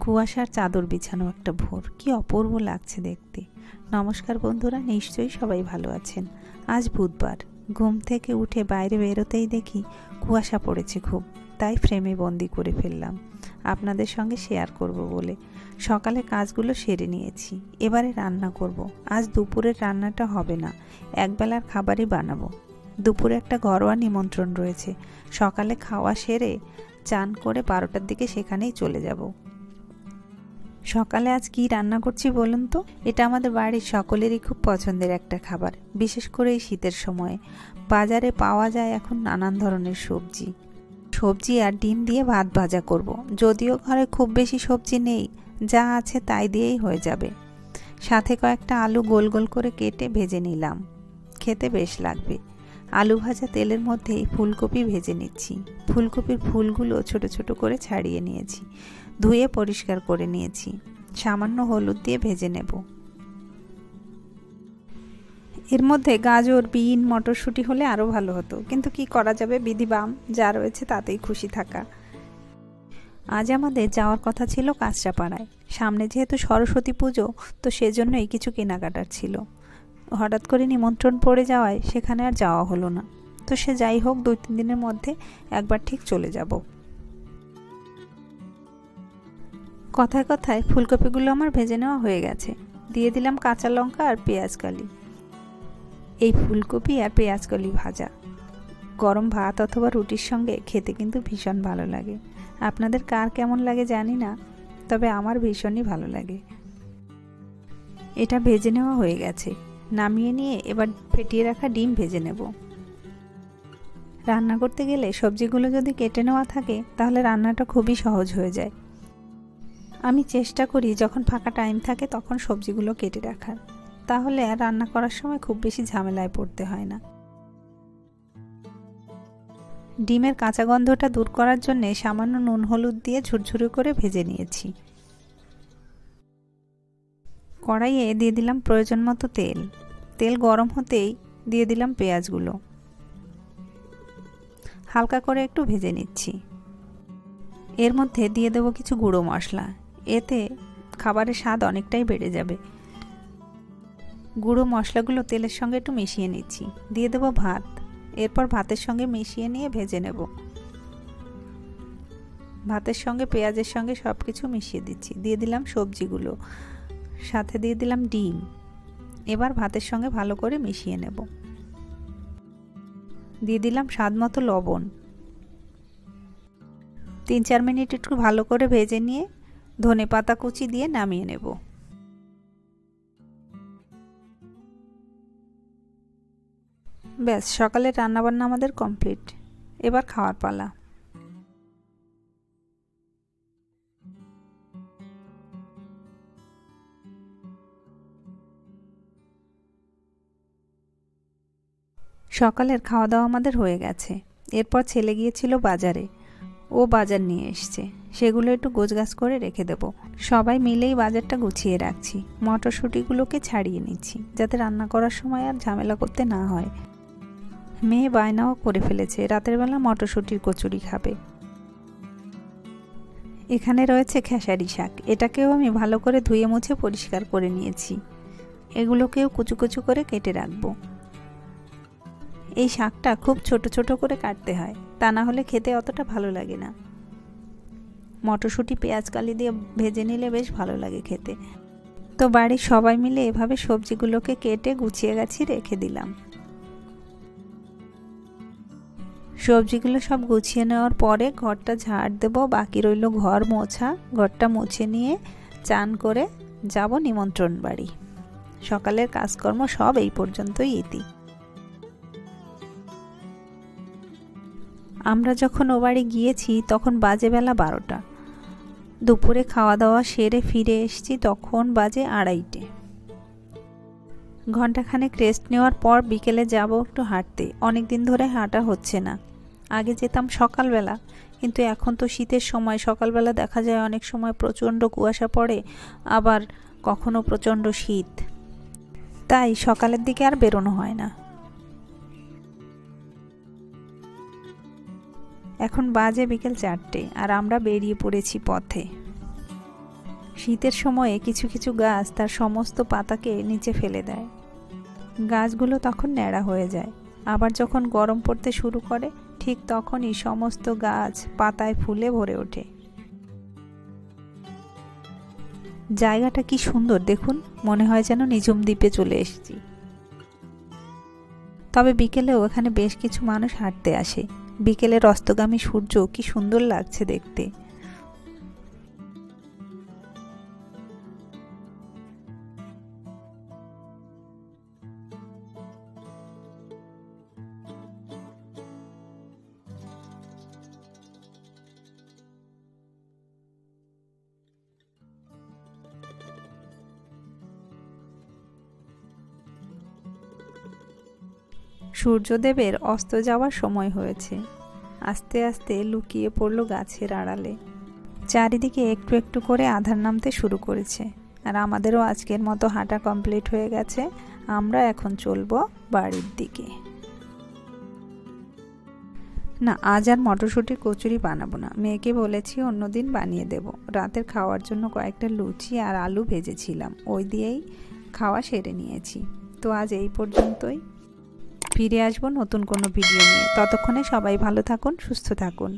কুয়াশার চাদর বিছানো একটা ভোর। কি অপূর্ব লাগছে দেখতে। নমস্কার বন্ধুরা, নিশ্চয়ই সবাই ভালো আছেন। আজ বুধবার। ঘুম থেকে উঠে বাইরে বেরোতেই দেখি কুয়াশা পড়েছে খুব। তাই ফ্রেমে বন্দি করে ফেললাম। আপনাদের সঙ্গে শেয়ার করব বলে। সকালে কাজগুলো সেরে নিয়েছি। এবারে রান্না করব। আজ দুপুরের রান্নাটা হবে না। একবেলার খাবারই বানাবো। দুপুরে একটা ঘরোয়া নিমন্ত্রণ রয়েছে। সকালে খাওয়া সেরে চান করে বারোটার দিকে সেখানেই চলে যাব। সকালে আজ কি রান্না করছি বলুন তো? এটা আমাদের বাড়ির সকলেরই খুব পছন্দের একটা খাবার, বিশেষ করে এই শীতের সময়ে। বাজারে পাওয়া যায় এখন নানান ধরনের সবজি। সবজি আর ডিম দিয়ে ভাত ভাজা করব। যদিও ঘরে খুব বেশি সবজি নেই, যা আছে তাই দিয়েই হয়ে যাবে। সাথে কয়েকটা আলু গোল গোল করে কেটে ভেজে নিলাম। খেতে বেশ লাগবে। আলু ভাজা তেলের মধ্যেই ফুলকপি ভেজে নিচ্ছি। ফুলকপির ফুলগুলো ছোট ছোট করে ছাড়িয়ে নিয়েছি। ধুয়ে পরিষ্কার করে নিয়েছি। সামান্য হলুদ দিয়ে ভেজে নেব। এর মধ্যে গাজর, বিন, মটরশুঁটি হলে আরও ভালো হতো। কিন্তু কি করা যাবে? বিধি বাম যা রয়েছে তাতেই খুশি থাকা। আজ আমাদের যাওয়ার কথা ছিল কাঁচরাপাড়ায়। সামনে যেহেতু সরস্বতী পুজো, তো সেজন্যই কিছু কেনাকাটার ছিল। হঠাৎ করে নিমন্ত্রণ পড়ে যাওয়ায় সেখানে আর যাওয়া হলো না। তো সে যাই হোক দুই তিন দিনের মধ্যে একবার ঠিক চলে যাব। কথায় কথায় ফুলকপিগুলো আমার ভেজে নেওয়া হয়ে গেছে। দিয়ে দিলাম কাঁচা লঙ্কা আর পেঁয়াজ কালি এই ফুলকপি আর পেঁয়াজ কলি ভাজা। গরম ভাত অথবা রুটির সঙ্গে খেতে কিন্তু ভীষণ ভালো লাগে। আপনাদের কার কেমন লাগে জানি না, তবে আমার ভীষণই ভালো লাগে। এটা ভেজে নেওয়া হয়ে গেছে। নামিয়ে নিয়ে এবার ফেটিয়ে রাখা ডিম ভেজে নেব। রান্না করতে গেলে সবজিগুলো যদি কেটে নেওয়া থাকে, তাহলে রান্নাটা খুবই সহজ হয়ে যায়। আমি চেষ্টা করি যখন ফাঁকা টাইম থাকে তখন সবজিগুলো কেটে রাখার। তাহলে রান্না করার সময় খুব বেশি ঝামেলায় পড়তে হয় না। ডিমের কাঁচা গন্ধটা দূর করার জন্যে সামান্য নুন, হলুদ দিয়ে ঝুরঝুরি করে ভেজে নিয়েছি। কড়াইয়ে দিয়ে দিলাম প্রয়োজন মতো তেল। তেল গরম হতেই দিয়ে দিলাম পেঁয়াজগুলো। হালকা করে একটু ভেজে নিচ্ছি। এর মধ্যে দিয়ে দেবো কিছু গুঁড়ো মশলা। এতে খাবারের স্বাদ অনেকটাই বেড়ে যাবে। গুঁড়ো মশলাগুলো তেলের সঙ্গে একটু মিশিয়ে নিচ্ছি। দিয়ে দেবো ভাত। এরপর ভাতের সঙ্গে মিশিয়ে নিয়ে ভেজে নেব। ভাতের সঙ্গে পেঁয়াজের সঙ্গে সব কিছু মিশিয়ে দিচ্ছি। দিয়ে দিলাম সবজিগুলো। সাথে দিয়ে দিলাম ডিম। এবার ভাতের সঙ্গে ভালো করে মিশিয়ে নেব। দিয়ে দিলাম স্বাদ মতো লবণ। তিন চার মিনিট একটু ভালো করে ভেজে নিয়ে ধনে পাতা কুচি দিয়ে নামিয়ে নেব। ব্যাস, সকালে রান্নাবান্না আমাদের কমপ্লিট। এবার খাওয়ার পালা। সকালের খাওয়া দাওয়া আমাদের হয়ে গেছে। এরপর ছেলে গিয়েছিল বাজারে। ও বাজার নিয়ে এসছে। সেগুলো একটু গোছগাছ করে রেখে দেব। সবাই মিলেই বাজারটা গুছিয়ে রাখছি। মটরশুঁটিগুলোকে ছাড়িয়ে নিচ্ছি, যাতে রান্না করার সময় আর ঝামেলা করতে না হয়। মেয়ে বায়নাও করে ফেলেছে, রাতের বেলা মটরশুঁটির কচুরি খাবে। এখানে রয়েছে খেসারি শাক। এটাকেও আমি ভালো করে ধুয়ে মুছে পরিষ্কার করে নিয়েছি। এগুলোকেও কুচু কুচু করে কেটে রাখব। এই শাকটা খুব ছোট ছোট করে কাটতে হয়। তা না হলে খেতে অতটা ভালো লাগে না। মটরশুঁটি, পেঁয়াজ কালি দিয়ে ভেজে নিলে বেশ ভালো লাগে খেতে। তো বাড়ির সবাই মিলে এভাবে সবজিগুলোকে কেটে গুছিয়ে গাছি রেখে দিলাম। সবজিগুলো সব গুছিয়ে নেওয়ার পরে ঘরটা ঝাড় দেবো, বাকি রইল ঘর মোছা। ঘরটা মুছে নিয়ে চান করে যাব নিমন্ত্রণ বাড়ি। সকালের কাজকর্ম সব এই পর্যন্তই ইতি। আমরা যখন ও বাড়ি গিয়েছি তখন বাজে বেলা বারোটা। দুপুরে খাওয়া দাওয়া সেরে ফিরে এসেছি তখন বাজে আড়াইটে। ঘন্টাখানেক রেস্ট নেওয়ার পর বিকেলে যাব একটু হাঁটতে। অনেক দিন ধরে হাঁটা হচ্ছে না। আগে যেতাম সকালবেলা, কিন্তু এখন তো শীতের সময়, সকালবেলা দেখা যায় অনেক সময় প্রচণ্ড কুয়াশা পড়ে, আবার কখনো প্রচণ্ড শীত। তাই সকালের দিকে আর বেরোনো হয় না। এখন বাজে বিকেল চারটে আর আমরা বেরিয়ে পড়েছি পথে। শীতের সময়ে কিছু কিছু গাছ তার সমস্ত পাতাকে নিচে ফেলে দেয়। গাছগুলো তখন ন্যাড়া হয়ে যায়। আবার যখন গরম পড়তে শুরু করে, ঠিক তখনই সমস্ত গাছ পাতায় ফুলে ভরে ওঠে। জায়গাটা কি সুন্দর দেখুন, মনে হয় যেন নিঝুম দ্বীপে চলে এসেছি। তবে বিকেলেও এখানে বেশ কিছু মানুষ হাঁটতে আসে। বিকেলের অস্তগামী সূর্য কি সুন্দর লাগছে দেখতে। সূর্যদেবের অস্ত যাওয়ার সময় হয়েছে। আস্তে আস্তে লুকিয়ে পড়ল গাছের আড়ালে। চারিদিকে একটু একটু করে আধার নামতে শুরু করেছে। আর আমাদেরও আজকের মতো হাঁটা কমপ্লিট হয়ে গেছে। আমরা এখন চলবো বাড়ির দিকে। না, আজ আর মটরশুঁটির কচুরি বানাবো না। মেয়েকে বলেছি অন্যদিন বানিয়ে দেব। রাতের খাওয়ার জন্য কয়েকটা লুচি আর আলু ভেজেছিলাম। ওই দিয়েই খাওয়া সেরে নিয়েছি। তো আজ এই পর্যন্তই। ফিরে আসব নতুন কোনো ভিডিও নিয়ে। ততক্ষণে সবাই ভালো থাকুন সুস্থ থাকুন।